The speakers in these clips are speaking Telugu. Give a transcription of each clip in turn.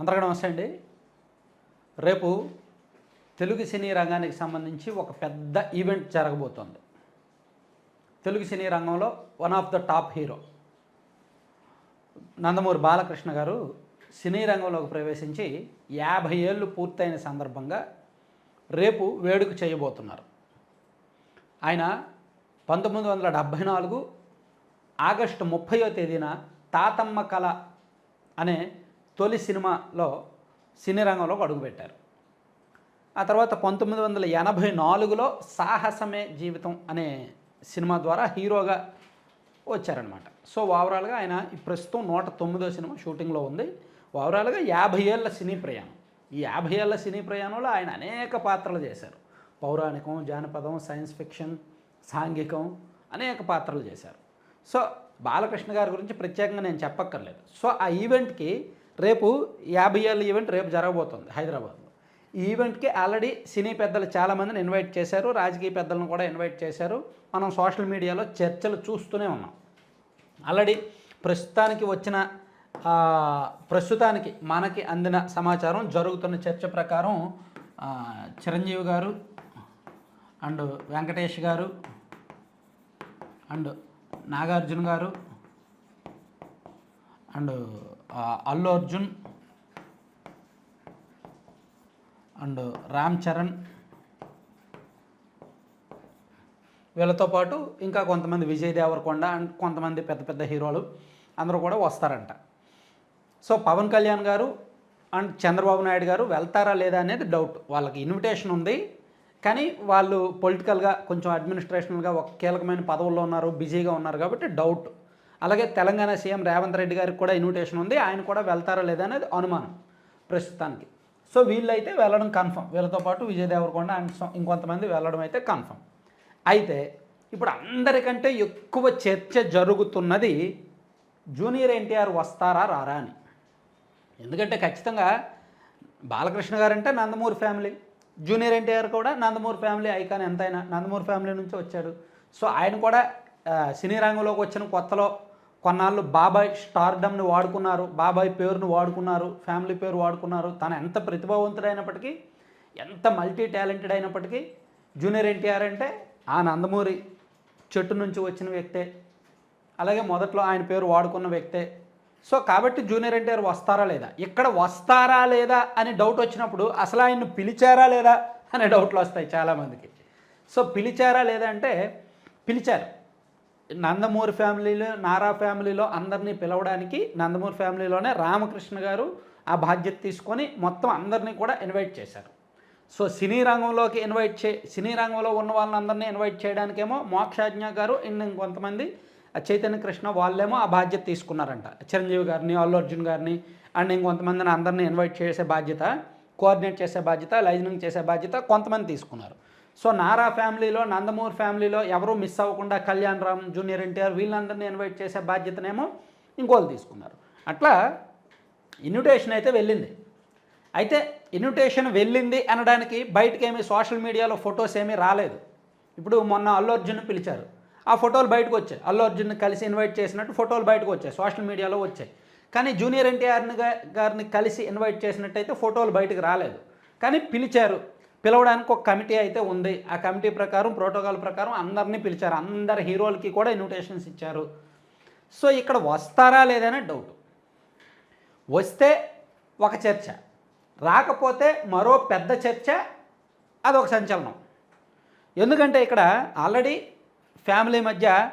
అందరికీ నమస్తే అండి. రేపు తెలుగు సినీ రంగానికి సంబంధించి ఒక పెద్ద ఈవెంట్ జరగబోతోంది. తెలుగు సినీ రంగంలో one of the top hero Nandamuri Balakrishna garu సినీ రంగంలోకి ప్రవేశించి యాభై ఏళ్ళు పూర్తయిన సందర్భంగా రేపు వేడుక చేయబోతున్నారు. ఆయన పంతొమ్మిది వందల డెబ్భై నాలుగు ఆగస్టు ముప్పయో తేదీన తాతమ్మ కళ అనే తొలి సినిమాలో సినీ రంగంలోకి అడుగుపెట్టారు ఆ తర్వాత పంతొమ్మిది వందల ఎనభై నాలుగులో సాహసమే జీవితం అనే సినిమా ద్వారా హీరోగా వచ్చారనమాట సో ఓవరాల్గా ఆయన ఈ ప్రస్తుతం నూట తొమ్మిదో సినిమా షూటింగ్లో ఉంది. ఓవరాల్గా యాభై ఏళ్ళ సినీ ప్రయాణం. ఈ యాభై ఏళ్ళ సినీ ప్రయాణంలో ఆయన అనేక పాత్రలు చేశారు. పౌరాణికం జానపదం సైన్స్ ఫిక్షన్ సాంఘికం అనేక పాత్రలు చేశారు. సో బాలకృష్ణ గారి గురించి ప్రత్యేకంగా నేను చెప్పక్కర్లేదు. సో ఆ ఈవెంట్కి రేపు యాభై ఏళ్ళ ఈవెంట్ రేపు జరగబోతుంది హైదరాబాద్లో. ఈ ఈవెంట్కి ఆల్రెడీ సినీ పెద్దలు చాలామందిని ఇన్వైట్ చేశారు రాజకీయ పెద్దలను కూడా ఇన్వైట్ చేశారు. మనం సోషల్ మీడియాలో చర్చలు చూస్తూనే ఉన్నాం. ఆల్రెడీ ప్రస్తుతానికి వచ్చిన ప్రస్తుతానికి మనకి అందిన సమాచారం జరుగుతున్న చర్చ ప్రకారం చిరంజీవి గారు and Venkatesh garu and Nagarjuna garu and Allu Arjun and Ram Charan వీళ్ళతో పాటు ఇంకా కొంతమంది విజయ్ దేవరకొండ అండ్ కొంతమంది పెద్ద పెద్ద హీరోలు అందరూ కూడా వస్తారంట. సో పవన్ కళ్యాణ్ గారు అండ్ చంద్రబాబు నాయుడు గారు వెళ్తారా లేదా అనేది డౌట్ వాళ్ళకి ఇన్విటేషన్ ఉంది. కానీ వాళ్ళు పొలిటికల్గా కొంచెం అడ్మినిస్ట్రేషనల్గా ఒక కీలకమైన పదవుల్లో ఉన్నారు బిజీగా ఉన్నారు కాబట్టి డౌట్ అలాగే తెలంగాణ సీఎం రేవంత్ రెడ్డి గారికి కూడా ఇన్విటేషన్ ఉంది. ఆయన కూడా వెళ్తారా లేదా అనేది అనుమానం ప్రస్తుతానికి. సో వీళ్ళైతే వెళ్ళడం కన్ఫర్మ్ వీళ్ళతో పాటు విజయ్ దేవరకొండ అండ్ ఇంకొంతమంది వెళ్ళడం అయితే కన్ఫర్మ్ అయితే ఇప్పుడు అందరికంటే ఎక్కువ చర్చ జరుగుతున్నది జూనియర్ ఎన్టీఆర్ వస్తారా రారా అని. ఎందుకంటే ఖచ్చితంగా బాలకృష్ణ గారంటే నందమూరి ఫ్యామిలీ. జూనియర్ ఎన్టీఆర్ కూడా నందమూరి ఫ్యామిలీ ఐకాన్ ఎంతైనా నందమూరి ఫ్యామిలీ నుంచి వచ్చాడు. సో ఆయన కూడా సినీ రంగంలోకి వచ్చిన కొత్తలో కొన్నాళ్ళు బాబాయ్ స్టార్డమ్ని వాడుకున్నారు బాబాయ్ పేరును వాడుకున్నారు ఫ్యామిలీ పేరు వాడుకున్నారు. తను ఎంత ప్రతిభావంతుడైనప్పటికీ ఎంత మల్టీ టాలెంటెడ్ అయినప్పటికీ జూనియర్ ఎన్టీఆర్ అంటే ఆ నందమూరి చెట్టు నుంచి వచ్చిన వ్యక్తే. అలాగే మొదట్లో ఆయన పేరు వాడుకున్న వ్యక్తే. సో కాబట్టి జూనియర్ ఎన్టీఆర్ వస్తారా లేదా? ఇక్కడ వస్తారా లేదా అని డౌట్ వచ్చినప్పుడు అసలు ఆయన్ని పిలిచారా లేదా అనే డౌట్లు వస్తాయి చాలామందికి. సో పిలిచారా లేదా అంటే పిలిచారు. నందమూరి ఫ్యామిలీలో నారా ఫ్యామిలీలో అందరినీ పిలవడానికి నందమూరి ఫ్యామిలీలోనే రామకృష్ణ గారు ఆ బాధ్యత తీసుకొని మొత్తం అందరినీ కూడా ఇన్వైట్ చేశారు. సో సినీ రంగంలోకి ఇన్వైట్ చే సినీ రంగంలో ఉన్న వాళ్ళందరినీ ఇన్వైట్ చేయడానికేమో మోక్షాజ్ఞ గారు అండ్ ఇంకొంతమంది ఆ చైతన్య కృష్ణ వాళ్ళేమో ఆ బాధ్యత తీసుకున్నారంట. చిరంజీవి గారిని అల్లు అర్జున్ గారిని అండ్ ఇంకొంతమందిని అందరినీ ఇన్వైట్ చేసే బాధ్యత కోఆర్డినేట్ చేసే బాధ్యత లైజనింగ్ చేసే బాధ్యత కొంతమంది తీసుకున్నారు. సో నారా ఫ్యామిలీలో నందమూరి ఫ్యామిలీలో ఎవరూ మిస్ అవ్వకుండా కళ్యాణ్ రామ్ జూనియర్ ఎన్టీఆర్ వీళ్ళందరినీ ఇన్వైట్ చేసే బాధ్యతనేమో ఇంకోళ్ళు తీసుకున్నారు. అట్లా ఇన్విటేషన్ అయితే వెళ్ళింది. అయితే ఇన్విటేషన్ వెళ్ళింది అనడానికి బయటకి ఏమి సోషల్ మీడియాలో ఫొటోస్ ఏమీ రాలేదు. ఇప్పుడు మొన్న అల్లు అర్జున్ పిలిచారు. ఆ ఫోటోలు బయటకు వచ్చాయి. అల్లు అర్జున్ కలిసి ఇన్వైట్ చేసినట్టు ఫోటోలు బయటకు వచ్చాయి. సోషల్ మీడియాలో వచ్చాయి. కానీ జూనియర్ ఎన్టీఆర్ని గారిని కలిసి ఇన్వైట్ చేసినట్టయితే ఫోటోలు బయటకు రాలేదు. కానీ పిలిచారు. పిలవడానికి ఒక కమిటీ అయితే ఉంది. ఆ కమిటీ ప్రకారం ప్రోటోకాల్ ప్రకారం అందరినీ పిలిచారు. అందరి హీరోలకి కూడా ఇన్విటేషన్స్ ఇచ్చారు. సో ఇక్కడ వస్తారా లేదనే డౌట్. వస్తే ఒక చర్చ. రాకపోతే మరో పెద్ద చర్చ అదొక సంచలనం. ఎందుకంటే ఇక్కడ ఆల్రెడీ ఫ్యామిలీ మధ్య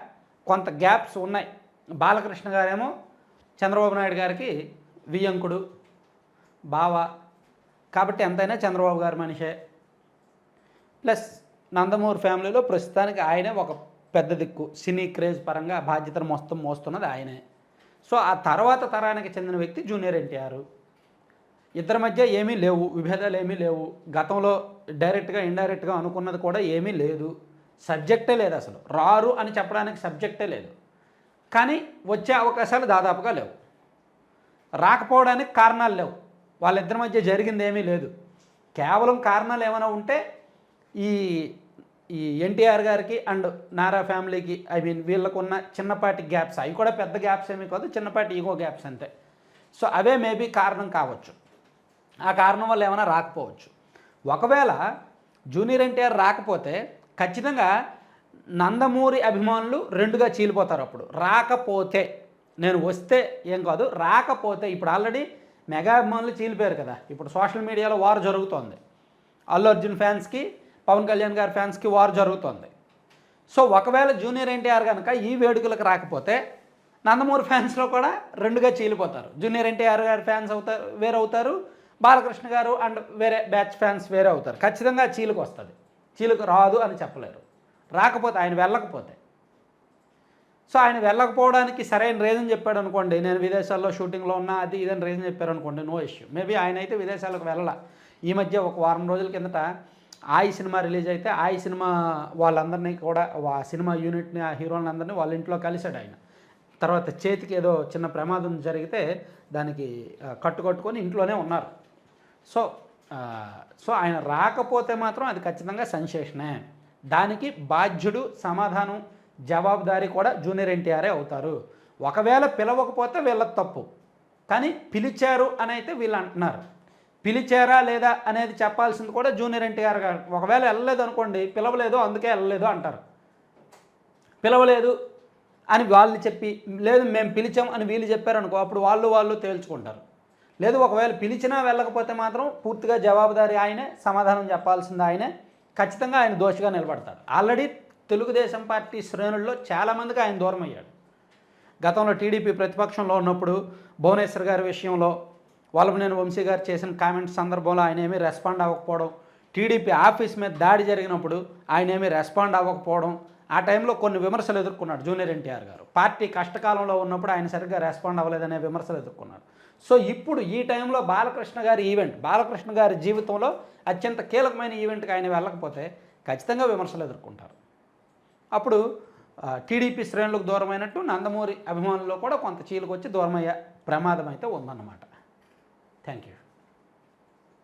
కొంత గ్యాప్స్ ఉన్నాయి. బాలకృష్ణ గారేమో చంద్రబాబు నాయుడు గారికి వియ్యంకుడు బావ. కాబట్టి ఎంతైనా చంద్రబాబు గారి మనిషే. ప్లస్ నందమూరి ఫ్యామిలీలో ప్రస్తుతానికి ఆయనే ఒక పెద్ద దిక్కు. సినీ క్రేజ్ పరంగా బాధ్యతను మొత్తం మోస్తున్నది ఆయనే. సో ఆ తర్వాత తరానికి చెందిన వ్యక్తి జూనియర్ ఎన్టీఆర్. ఇద్దరి మధ్య ఏమీ లేవు విభేదాలు ఏమీ లేవు. గతంలో డైరెక్ట్గా ఇండైరెక్ట్గా అనుకున్నది కూడా ఏమీ లేదు. సబ్జెక్టే లేదు అసలు. రారు అని చెప్పడానికి సబ్జెక్టే లేదు. కానీ వచ్చే అవకాశాలు దాదాపుగా లేవు. రాకపోవడానికి కారణాలు లేవు. వాళ్ళిద్దరి మధ్య జరిగింది ఏమీ లేదు. కేవలం కారణాలు ఏమైనా ఉంటే ఈ ఈ ఎన్టీఆర్ గారికి అండ్ నారా ఫ్యామిలీకి ఐ మీన్ వీళ్ళకున్న చిన్నపాటి గ్యాప్స్ అవి కూడా పెద్ద గ్యాప్స్ ఏమీ కాదు చిన్నపాటి ఈగో గ్యాప్స్ అంతే. సో అవే మేబీ కారణం కావచ్చు. ఆ కారణం వల్ల ఏమైనా రాకపోవచ్చు. ఒకవేళ జూనియర్ ఎన్టీఆర్ రాకపోతే ఖచ్చితంగా నందమూరి అభిమానులు రెండుగా చీలిపోతారు అప్పుడు. రాకపోతే నేను వస్తే ఏం కాదు రాకపోతే ఇప్పుడు ఆల్రెడీ మెగా అభిమానులు చీలిపోయారు కదా. ఇప్పుడు సోషల్ మీడియాలో వార్ జరుగుతోంది. అల్లు అర్జున్ ఫ్యాన్స్కి పవన్ కళ్యాణ్ గారి ఫ్యాన్స్కి వార్ జరుగుతుంది. సో ఒకవేళ జూనియర్ ఎన్టీఆర్ కనుక ఈ వేడుకలకు రాకపోతే నందమూరి ఫ్యాన్స్లో కూడా రెండుగా చీలిపోతారు. జూనియర్ ఎన్టీఆర్ గారి ఫ్యాన్స్ అవుతారు వేరే అవుతారు బాలకృష్ణ గారు అండ్ వేరే బ్యాచ్ ఫ్యాన్స్ వేరే అవుతారు. ఖచ్చితంగా చీలుకు వస్తుంది. చీలుకు రాదు అని చెప్పలేరు. రాకపోతే ఆయన వెళ్ళకపోతే. సో ఆయన వెళ్ళకపోవడానికి సరైన రీజన్ చెప్పాడు అనుకోండి నేను విదేశాల్లో షూటింగ్లో ఉన్నా అది ఇదని రీజన్ చెప్పారు అనుకోండి నో ఇష్యూ. మేబీ ఆయన అయితే విదేశాలకు వెళ్ళాల. ఈ మధ్య ఒక వారం రోజుల కిందట ఆయి సినిమా రిలీజ్ అయితే ఆయి సినిమా వాళ్ళందరినీ కూడా ఆ సినిమా యూనిట్ని ఆ హీరోలందరినీ వాళ్ళ ఇంట్లో కలిశాడు ఆయన. తర్వాత చేతికి ఏదో చిన్న ప్రమాదం జరిగితే దానికి ఆ, కట్టుకట్టుకొని ఇంట్లోనే ఉన్నారు. సో సో ఆయన రాకపోతే మాత్రం అది ఖచ్చితంగా సెన్సేషనే. దానికి బాధ్యుడు సమాధానం జవాబుదారీ కూడా జూనియర్ ఎన్టీఆరే అవుతారు. ఒకవేళ పిలవకపోతే వీళ్ళ తప్పు. కానీ పిలిచారు అని అయితే వీళ్ళు అంటున్నారు. పిలిచారా లేదా అనేది చెప్పాల్సింది కూడా జూనియర్ ఎన్టీఆర్ గారు. ఒకవేళ వెళ్ళలేదు అనుకోండి పిలవలేదు అందుకే వెళ్ళలేదు అంటారు. పిలవలేదు అని వాళ్ళు చెప్పి లేదు మేము పిలిచాం అని వీళ్ళు చెప్పారనుకో అప్పుడు వాళ్ళు వాళ్ళు తేల్చుకుంటారు. లేదు ఒకవేళ పిలిచినా వెళ్ళకపోతే మాత్రం పూర్తిగా జవాబుదారీ ఆయనే సమాధానం చెప్పాల్సింది ఆయనే ఖచ్చితంగా ఆయన దోషిగా నిలబడతాడు ఆల్రెడీ తెలుగుదేశం పార్టీ శ్రేణుల్లో చాలామందికి ఆయన దూరం అయ్యాడు. గతంలో టీడీపీ ప్రతిపక్షంలో ఉన్నప్పుడు భువనేశ్వర్ గారి విషయంలో వల్లభనేని వంశీ గారు చేసిన కామెంట్స్ సందర్భంలో ఆయన ఏమీ రెస్పాండ్ అవ్వకపోవడం టీడీపీ ఆఫీస్ మీద దాడి జరిగినప్పుడు ఆయన ఏమీ రెస్పాండ్ అవ్వకపోవడం ఆ టైంలో కొన్ని విమర్శలు ఎదుర్కొన్నాడు జూనియర్ ఎన్టీఆర్ గారు. పార్టీ కష్టకాలంలో ఉన్నప్పుడు ఆయన సరిగ్గా రెస్పాండ్ అవ్వలేదనే విమర్శలు ఎదుర్కొన్నాడు. సో ఇప్పుడు ఈ టైంలో బాలకృష్ణ గారి ఈవెంట్ బాలకృష్ణ గారి జీవితంలో అత్యంత కీలకమైన ఈవెంట్కి ఆయన వెళ్ళకపోతే ఖచ్చితంగా విమర్శలు ఎదుర్కొంటారు. అప్పుడు టీడీపీ శ్రేణులకు దూరమైనట్టు నందమూరి అభిమానుల్లో కూడా కొంత చీలుకొచ్చి దూరమయ్యే ప్రమాదం అయితే ఉందన్నమాట. Thank you.